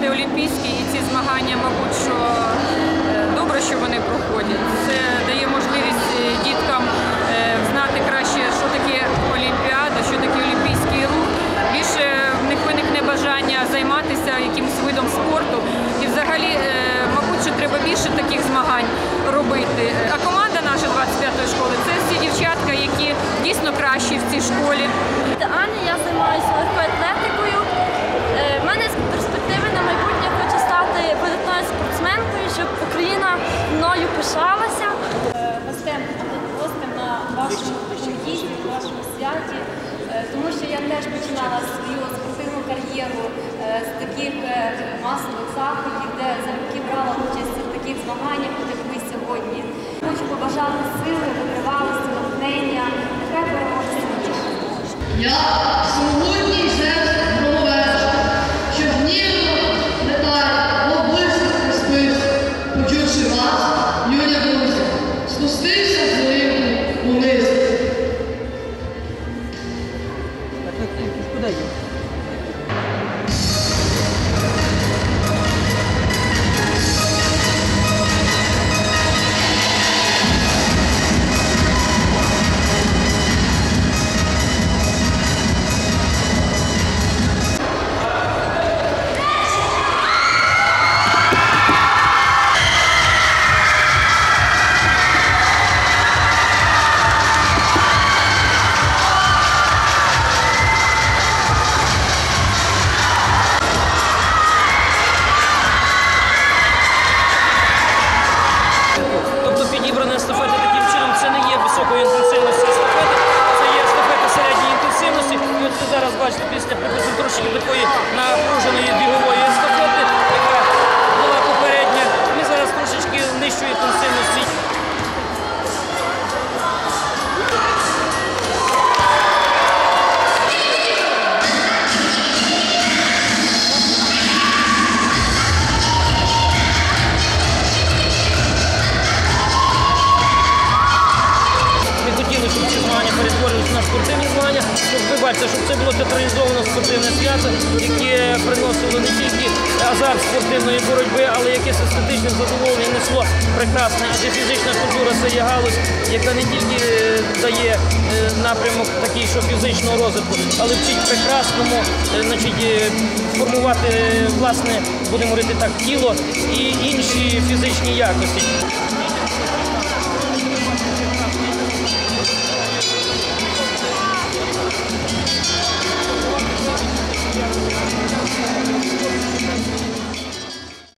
завжди олімпійські, і ці змагання, мабуть, що е, добре, що вони проходять. Це дає можливість е, діткам е, знати краще, що таке олімпіада, що таке олімпійський рух. Більше в них виникне бажання займатися якимось видом спорту. І взагалі, мабуть, що треба більше таких змагань робити. А команда наша 25-ї школи це всі дівчатка, які дійсно кращі в цій школі. Вашому е, тому що я теж починала свою спортивну кар'єру е, з таких е, масових заходів, де залюбки брала участь в таких змаганнях, як ми сьогодні. Хочу побажати сили, витривалості, натхнення, нехай переможе だって宿題よ。Зараз бачите після трошки такої напруженої бігової бачите, щоб це було театралізовано спортивне свято, яке приносило не тільки азарт спортивної боротьби, але якесь естетичне задоволення несло прекрасне. Адже фізична культура це є галузь, яка не тільки е, дає е, напрямок такий, що фізичного розвитку, але вчить прекрасному, е, значить, формувати власне, будемо говорити так, тіло і інші фізичні якості.